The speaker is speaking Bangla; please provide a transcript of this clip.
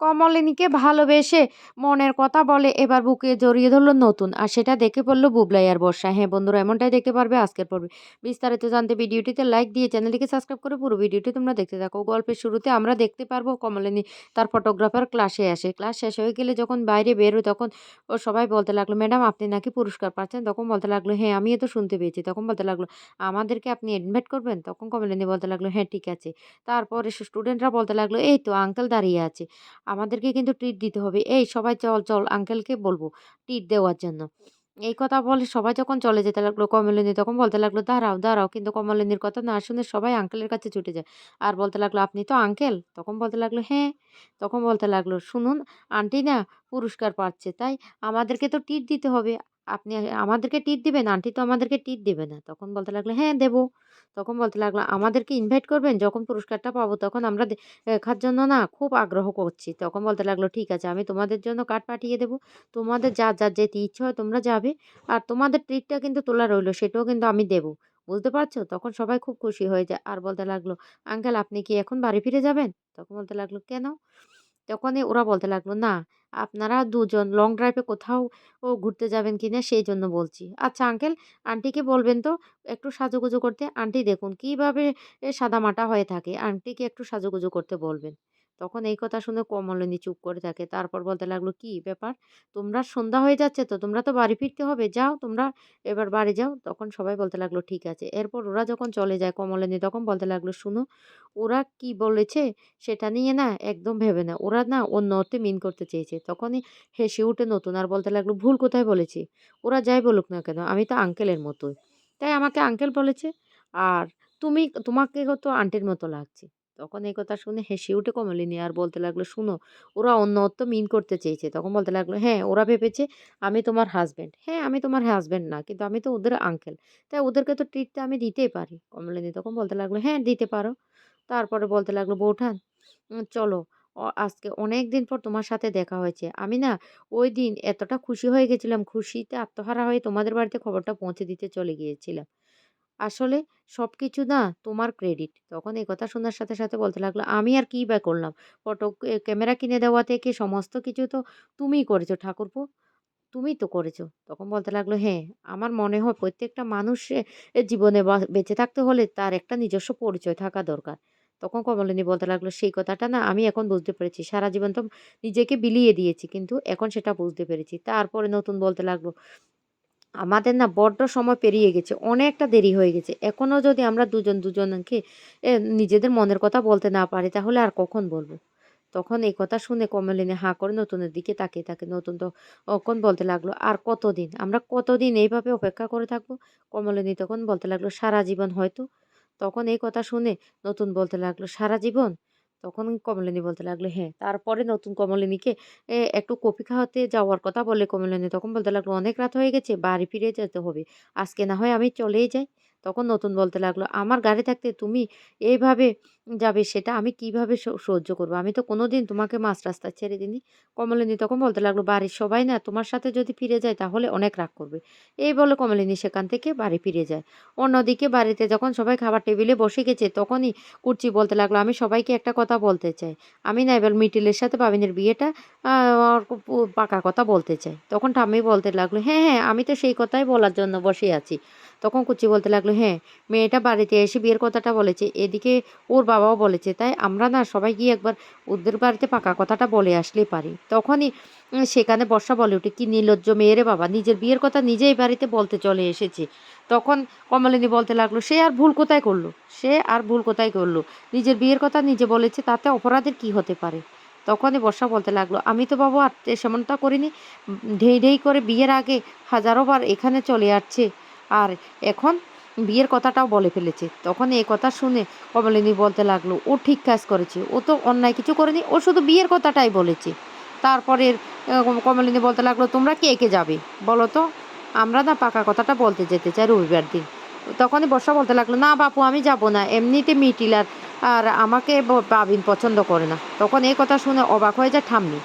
কমলিনীকে ভালোবেসে মনের কথা বলে এবার বুকে জড়িয়ে ধরলো নতুন, আর সেটা দেখে পড়ল বুবলাই আর বর্ষা। হ্যাঁ বন্ধুরা, এমনটাই দেখতে পারবে আজকের পর্বে। বিস্তারিত জানতে ভিডিওটিতে লাইক দিয়ে চ্যানেলটিকে সাবস্ক্রাইব করে পুরো ভিডিওটি তোমরা দেখতে থাকো। গল্পের শুরুতে আমরা দেখতে পারব কমলিনী তার ফটোগ্রাফার ক্লাসে আসে। ক্লাস শেষ হয়ে গেলে যখন বাইরে বেরোয় তখন ও সবাই বলতে লাগল, ম্যাডাম, আপনি নাকি পুরস্কার পাচ্ছেন? তখন বলতে লাগল হ্যাঁ আমিও তো শুনতে পেয়েছি। তখন বলতে লাগল, আমাদেরকে আপনি ইনভাইট করবেন? তখন কমলিনী বলতে লাগল হ্যাঁ ঠিক আছে। তারপরে স্টুডেন্টরা বলতে লাগল, এই তো আঙ্কেল দাঁড়িয়ে আছে। আমাদেরকে কিন্তু ট্রিট দিতে হবে। এই সবাই চল চল আঙ্কেলকে বলব ট্রিট দেওয়ার জন্য। এই কথা বলে সবাই যখন চলে যেতে লাগল কমলিনী তখন বলতে লাগল, দাঁড়াও দাঁড়াও। কিন্তু কমলিনীর কথা না শুনে সবাই আঙ্কেলের কাছে ছুটে যায়। আর বলতে লাগল, আপনি তো আঙ্কেল তখন বলতে লাগল হ্যাঁ। তখন বলতে লাগল, শুনুন আন্টি না পুরস্কার পাচ্ছে, তাই আমাদেরকে তো টিট দিতে হবে। আপনি আমাদেরকে টিট দিবেন, আন্টি তো আমাদেরকে টিট দেবে না। তখন বলতে লাগল হ্যাঁ দেবো। তখন বলতে লাগল, আমাদেরকে ইনভাইট করবেন, যখন পুরস্কারটা পাবো তখন আমরা দেখার জন্য না খুব আগ্রহ করছি। তখন বলতে লাগল, ঠিক আছে, আমি তোমাদের জন্য কার্ড পাঠিয়ে দেবো। তোমাদের যা যা যেতে ইচ্ছে হয় তোমরা যাবে। আর তোমাদের ট্রিটটা কিন্তু তোলা রইল, সেটাও কিন্তু আমি দেবো। বুঝতে পারছ? তখন সবাই খুব খুশি হয়ে যায়। আর বলতে লাগল, আঙ্কেল, আপনি কি এখন বাড়ি ফিরে যাবেন? তখন বলতে লাগল, কেন? তখনই ওরা বলতে লাগল, না আপনারা দুজন লং ড্রাইভে কোথাও, ও ঘুরতে যাবেন কি না সেই জন্য বলছি। আচ্ছা আঙ্কেল আন্টিকে বলবেন তো একটু সাজুগুজু করতে? আন্টি দেখুন কীভাবে সাদামাটা হয়ে থাকে? আন্টিকে একটু সাজুগুজু করতে বলবেন। তখন এই কথা শুনে কমলিনী চুপ করে থাকে। তারপর বলতে লাগল, কি ব্যাপার? তোমরা সন্ধ্যা হয়ে যাচ্ছে তো? তোমরা তো বাড়ি ফিরতে হবে। যাও, তোমরা এবার বাড়ি যাও। তখন সবাই বলতে লাগল, ঠিক আছে। এরপর ওরা যখন চলে যায়, কমলিনী তখন বলতে লাগল, শুনো, ওরা কি বলেছে সেটা নিয়ে না একদম ভেবে না ওরা না অন্য অর্থে মিন করতে চেয়েছে। তখনই হেসে উঠে নতুন আর বলতে লাগল, ভুল কোথায় বলেছি? ওরা যাই বলুক না কেন, আমি তো আঙ্কেলের মতোই। তাই আমাকে আঙ্কেল বলেছে? আর তুমি তোমাকে তো আন্টির মতো লাগছে। তখন এই কথা শুনে হেসে উঠে কমলিনী আর বলতে লাগল, শুনো, ওরা অন্য অর্থ মিন করতে চেয়েছে। তখন বলতে লাগল হ্যাঁ ওরা ভেবেছে আমি তোমার হাজব্যান্ড হ্যাঁ আমি তোমার হাজব্যান্ড না, কিন্তু আমি তো ওদের আঙ্কেল তাই ওদেরকে তো ট্রিটটা আমি দিতেই পারি। কমলিনী তখন বলতে লাগল হ্যাঁ দিতে পারো। তারপরে বলতে লাগল, বৌঠান চলো আজকে অনেক দিন পর তোমার সাথে দেখা হয়েছে। আমি না ওই দিন এতটা খুশি হয়ে গেছিলাম, খুশিতে আত্মহারা হয়ে তোমাদের বাড়িতে খবরটা পৌঁছে দিতে চলে গিয়েছিলাম। আসলে সব কিছু না তোমার ক্রেডিট তখন এই কথা শোনার সাথে সাথে বলতে লাগল, আমি আর কী বা করলাম? ফটো ক্যামেরা কিনে দেওয়া থেকে সমস্ত কিছু তো তুমিই করেছ, ঠাকুরপো। তুমিই তো করেছ। তখন বলতে লাগল হ্যাঁ আমার মনে হয় প্রত্যেকটা মানুষের জীবনে বেঁচে থাকতে হলে তার একটা নিজস্ব পরিচয় থাকা দরকার। তখন কমলিনী বলতে লাগল, সেই কথাটা না আমি এখন বুঝতে পেরেছি। সারা জীবন তো নিজেকে বিলিয়ে দিয়েছি, কিন্তু এখন সেটা বুঝতে পেরেছি। তারপরে নতুন বলতে লাগল আমাদের না বড্ড সময় পেরিয়ে গেছে, অনেকটা দেরি হয়ে গেছে। এখনও যদি আমরা দুজন দুজনকে নিজেদের মনের কথা বলতে না পারি, তাহলে আর কখন বলব? তখন এই কথা শুনে কমলিনী হাঁ করে নতুনের দিকে তাকিয়ে থাকে। নতুন তো তখন বলতে লাগল, আর কতদিন? আমরা কতদিন এইভাবে অপেক্ষা করে থাকব? কমলিনী তখন বলতে লাগল, সারা জীবন হয়তো। তখন এই কথা শুনে নতুন বলতে লাগল, সারা জীবন? তখন কমলিনী বলতে লাগল হ্যাঁ তারপরে নতুন কমলিনীকে একটু কফি খাওয়াতে যাওয়ার কথা বলে কমলিনী তখন বলতে লাগল, অনেক রাত হয়ে গেছে, বাড়ি ফিরে যেতে হবে। আজকে না হয় আমি চলেই যাই। তখন নতুন বলতে লাগল, আমার গাড়ি থাকতে তুমি এইভাবে যাবে, সেটা আমি কীভাবে সহ্য করব? আমি তো কোনোদিন তোমাকে মাছ রাস্তা ছেড়ে দিইনি। কমলিনী তখন বলতে লাগল, বাড়ির সবাই না তোমার সাথে যদি ফিরে যায় তাহলে অনেক রাগ করবে। এই বলে কমলিনী সেখান থেকে বাড়ি ফিরে যায়। অন্যদিকে বাড়িতে যখন সবাই খাবার টেবিলে বসে গেছে, তখনই কুর্চি বলতে লাগল, আমি সবাইকে একটা কথা বলতে চাই। আমি না এবার মিটিলের সাথে বাবিনের বিয়েটা পাকা কথা বলতে চাই। তখন ঠাম্মি বলতে লাগল হ্যাঁ হ্যাঁ আমি তো সেই কথাই বলার জন্য বসে আছি। তখন কুচি বলতে লাগল হ্যাঁ মেয়েটা বাড়িতে এসে বিয়ের কথাটা বলেছে। এদিকে ওর বাবাও বলেছে। তাই আমরা না সবাই গিয়ে একবার ওদের বাড়িতে পাকা কথাটা বলে আসলেই পারি। তখনই সেখানে বর্ষা বলে ওঠে, কি নির্লজ্জ মেয়েরে বাবা, নিজের বিয়ের কথা নিজেই বাড়িতে বলতে চলে এসেছে। তখন কমলিনী বলতে লাগল, সে আর ভুল কোথায় করল? সে আর ভুল কোথায় করল? নিজের বিয়ের কথা নিজে বলেছে, তাতে অপরাধের কি হতে পারে? তখনই বর্ষা বলতে লাগল, আমি তো বাবু আর সেমনটা করিনি। ঢেই ঢেই করে বিয়ের আগে হাজারো বার এখানে চলে আসছে। আর এখন বিয়ের কথাটাও বলে ফেলেছে। তখন এই কথা শুনে কমলিনী বলতে লাগল, ও ঠিক কাজ করেছে, ও তো অন্যায় কিছু করেনি, ও শুধু বিয়ের কথাটাই বলেছে। তারপরের কমলিনী বলতে লাগল, তোমরা কে কে যাবে? বলো তো, আমরা না পাকা কথাটা বলতে যেতে চাই রবিবার দিন। তখনই বর্ষা বলতে লাগল, না বাপু, আমি যাব না, এমনিতে মিটিল আর আমাকে বাবিন পছন্দ করে না। তখন এই কথা শুনে অবাক হয়ে যায় ঠাম্মি।